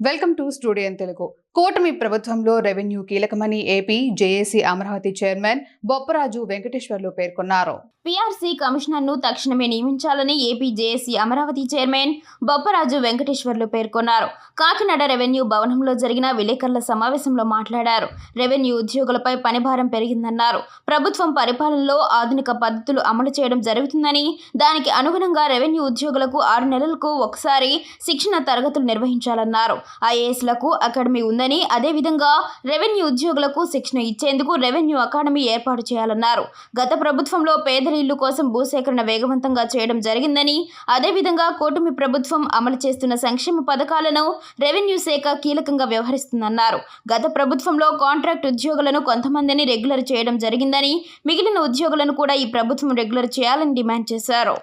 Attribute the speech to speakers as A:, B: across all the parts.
A: welcome to studio in Telugu కూటమి ప్రభుత్వంలో revenue కీలకమని AP JAC Amaravati chairman Bopparaju Venkateswarlu పేర్కొన్నారు.
B: పీఆర్సీ కమిషనర్ను తక్షణమే నియమించాలని AP JAC Amaravati chairman Bopparaju Venkateswarlu పేర్కొన్నారు. కాకినాడ రెవెన్యూ భవనంలో జరిగిన విలేకరుల సమావేశంలో మాట్లాడారు. రెవెన్యూ ఉద్యోగులపై పనిభారం పెరిగిందన్నారు. ప్రభుత్వం పరిపాలనలో ఆధునిక పద్ధతులు అమలు చేయడం జరుగుతుందని దానికి అనుగుణంగా రెవెన్యూ ఉద్యోగులకు ఆరు నెలలకు ఒకసారి శిక్షణ తరగతులు నిర్వహించాలన్నారు. ఐఏఎస్లకు అకాడమీ ఉంది ఉందని అదేవిధంగా రెవెన్యూ ఉద్యోగులకు శిక్షణ ఇచ్చేందుకు రెవెన్యూ అకాడమీ ఏర్పాటు చేయాలన్నారు. గత ప్రభుత్వంలో పేదల ఇల్లు కోసం భూసేకరణ వేగవంతంగా చేయడం జరిగిందని అదేవిధంగా కూటమి ప్రభుత్వం అమలు చేస్తున్న సంక్షేమ పథకాలను రెవెన్యూ శాఖ కీలకంగా వ్యవహరిస్తుందన్నారు. గత ప్రభుత్వంలో కాంట్రాక్ట్ ఉద్యోగులను కొంతమందిని రెగ్యులర్ చేయడం జరిగిందని మిగిలిన ఉద్యోగులను కూడా ఈ ప్రభుత్వం రెగ్యులర్ చేయాలని డిమాండ్ చేశారు.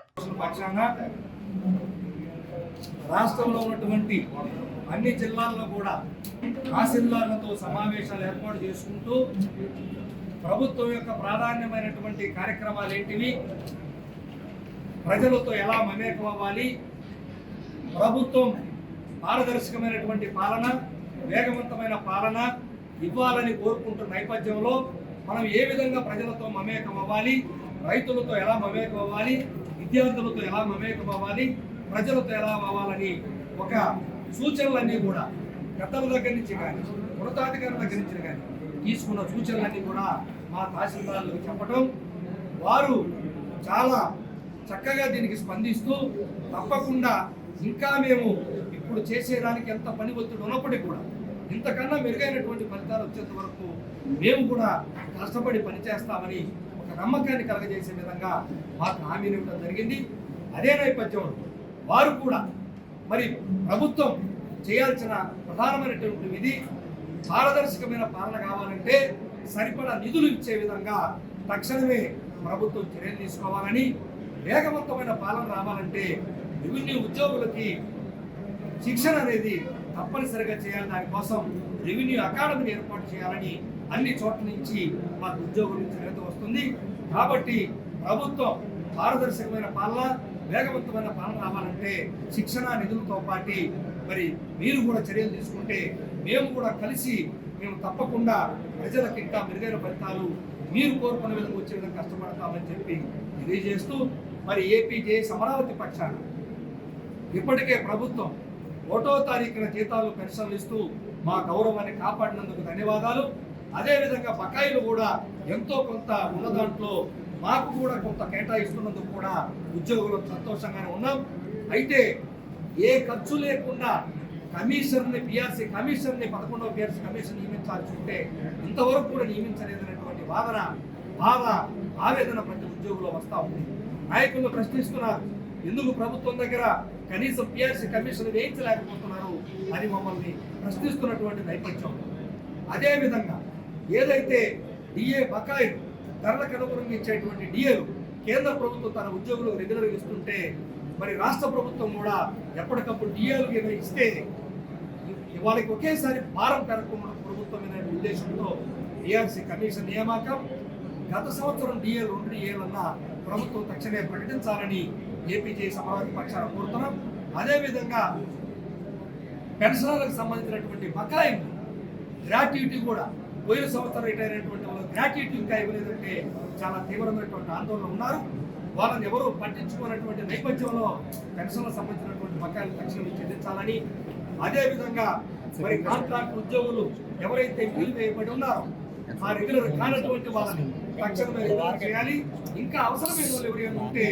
C: రాష్ట్రంలో ఉన్నటువంటి అన్ని జిల్లాల్లో కూడా తహసీల్దార్లతో సమావేశాలు ఏర్పాటు చేసుకుంటూ ప్రభుత్వం యొక్క ప్రాధాన్యమైనటువంటి కార్యక్రమాలు ఏంటివి? ప్రజలతో ఎలా మమేకం అవ్వాలి? ప్రభుత్వం పారదర్శకమైనటువంటి పాలన వేగవంతమైన పాలన ఇవ్వాలని కోరుకుంటున్న నేపథ్యంలో మనం ఏ విధంగా ప్రజలతో మమేకం అవ్వాలి? రైతులతో ఎలా మమేకం అవ్వాలి? విద్యార్థులతో ఎలా మమేకం అవ్వాలి? ప్రజలతో ఎలా అవ్వాలని ఒక సూచనలన్నీ కూడా పెద్దల దగ్గర నుంచి కానీ ఉన్నతాధికారుల దగ్గర నుంచి కానీ తీసుకున్న సూచనలన్నీ కూడా మా తహసీల్దార్లకు చెప్పడం వారు చాలా చక్కగా దీనికి స్పందిస్తూ తప్పకుండా ఇంకా మేము ఇప్పుడు చేసేదానికి ఎంత పని ఒత్తిడి ఉన్నప్పటికీ కూడా ఇంతకన్నా మెరుగైనటువంటి ఫలితాలు వచ్చేంత వరకు మేము కూడా కష్టపడి పనిచేస్తామని ఒక నమ్మకాన్ని కలగజేసే విధంగా మాకు హామీని ఇవ్వడం జరిగింది. అదే నేపథ్యంలో వారు కూడా మరి ప్రభుత్వం చేయాల్సిన ప్రధానమైనటువంటి విధి పారదర్శకమైన పాలన కావాలంటే సరిపడా నిధులు ఇచ్చే విధంగా తక్షణమే ప్రభుత్వం చర్యలు తీసుకోవాలని వేగవంతమైన పాలన రావాలంటే రెవెన్యూ ఉద్యోగులకి శిక్షణ అనేది తప్పనిసరిగా చేయాలి. దానికోసం రెవెన్యూ అకాడమీని ఏర్పాటు చేయాలని అన్ని చోట్ల నుంచి మాకు ఉద్యోగుల నుంచి వస్తుంది. కాబట్టి ప్రభుత్వం పారదర్శకమైన పాలన వేగవంతమైన పాలన రావాలంటే శిక్షణ నిధులతో పాటు మరి మీరు కూడా చర్యలు తీసుకుంటే మేము కూడా కలిసి మేము తప్పకుండా ప్రజలకు ఇంకా మెరుగైన ఫలితాలు మీరు కోరుకున్న విధంగా వచ్చే విధంగా కష్టపడతామని చెప్పి తెలియజేస్తూ మరి ఏపీజే సమరావతి అమరావతి పక్షాన ఇప్పటికే ప్రభుత్వం ఒకటో తారీఖున జీతాలు పెన్షన్లు ఇస్తూ మా గౌరవాన్ని కాపాడినందుకు ధన్యవాదాలు. అదేవిధంగా బకాయిలు కూడా ఎంతో కొంత ఉన్న దాంట్లో మాకు కూడా కొంత కేటాయిస్తున్నందుకు కూడా ఉద్యోగులు సంతోషంగానే ఉన్నాం. అయితే ఏ ఖర్చు లేకుండా కమిషన్ని పిఆర్సీ కమిషన్ని పదకొండవ పిఆర్సీ కమిషన్ నియమించాల్సి ఉంటే ఇంతవరకు కూడా నియమించలేదనేటువంటి వాదన బాధ ఆవేదన ప్రతి ఉద్యోగులు వస్తూ ఉంది. నాయకులు ప్రశ్నిస్తున్నారు ఎందుకు ప్రభుత్వం దగ్గర కనీసం పిఆర్సీ కమిషన్ వేయించలేకపోతున్నారు అని మమ్మల్ని ప్రశ్నిస్తున్నటువంటి నేపథ్యం. అదేవిధంగా ఏదైతే డిఏ బకాయిలు ధరలకు అనుగుణంగా ఇచ్చేటువంటి డిఏలు కేంద్ర ప్రభుత్వం తన ఉద్యోగులకు రెగ్యులర్గా ఇస్తుంటే మరి రాష్ట్ర ప్రభుత్వం కూడా ఎప్పటికప్పుడు డిఏలు కింద ఇస్తే వాళ్ళకి ఒకేసారి భారం పెరగకుండా ప్రభుత్వం అనే ఉద్దేశంతో డిఆర్సీ కమిషన్ నియామకం గత సంవత్సరం డిఏలు రెండు డిఏలన్నా ప్రభుత్వం తక్షణమే ప్రకటించాలని ఏపీజే అమరావతి పక్షాన కోరుతున్నాం. అదేవిధంగా పెన్షనర్లకు సంబంధించినటువంటి బకాయిలు గ్రాట్యుటీ కూడా పోయిన సంవత్సరం రిటైర్ అయినటువంటి గ్రాట్యుటీ ఇంకా ఇవ్వలేదంటే చాలా తీవ్రమైనటువంటి ఆందోళన ఉన్నారు. వాళ్ళని ఎవరు పట్టించుకున్నటువంటి నేపథ్యంలో పెన్షన్లకు సంబంధించినటువంటి బకాయిలు తక్షణమే చెల్లించాలని అదేవిధంగా మరి కాంట్రాక్ట్ ఉద్యోగులు ఎవరైతే బిల్ వేయబడి ఉన్నారో ఆ రెగ్యులర్ కానటువంటి వాళ్ళని తక్షణమే రెగ్యులర్ చేయాలి. ఇంకా అవసరమైన వాళ్ళు ఎవరైనా ఉంటే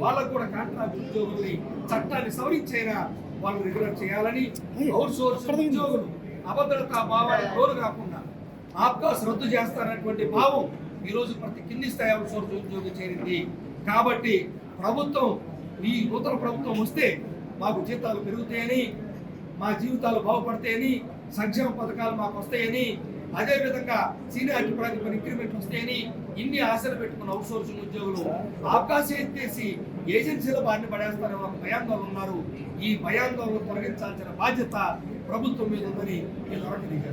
C: వాళ్ళకు కూడా కాంట్రాక్ట్ ఉద్యోగుల్ని చట్టాన్ని సవరించేలా వాళ్ళు రెగ్యులర్ చేయాలని అవుట్ సోర్స్ ఉద్యోగులు అభద్రతా భావాలకు లోను కాకుండా ఆప్కాస్ రద్దు చేస్తారనేటువంటి భావం ఈ రోజు ప్రతి కింది స్థాయి అవుట్ ఉద్యోగం చేరింది. కాబట్టి ప్రభుత్వం ఈ నూతన ప్రభుత్వం వస్తే మాకు జీతాలు పెరుగుతాయని మా జీవితాలు బాగుపడతాయని సంక్షేమ పథకాలు మాకు వస్తాయని అదేవిధంగా సీనియారిటీ ప్రాతిపదికన ఇంక్రిమెంట్ వస్తాయని ఇన్ని ఆశలు పెట్టుకున్న అవుట్సోర్సింగ్ ఉద్యోగులు అవకాశం ఎత్తేసి ఏజెన్సీల బారిన పడేస్తారని ఒక భయాందోళన ఉన్నారు. ఈ భయాందోళన తొలగించాల్సిన బాధ్యత ప్రభుత్వం మీద ఉందని నేను తెలియజేస్తాను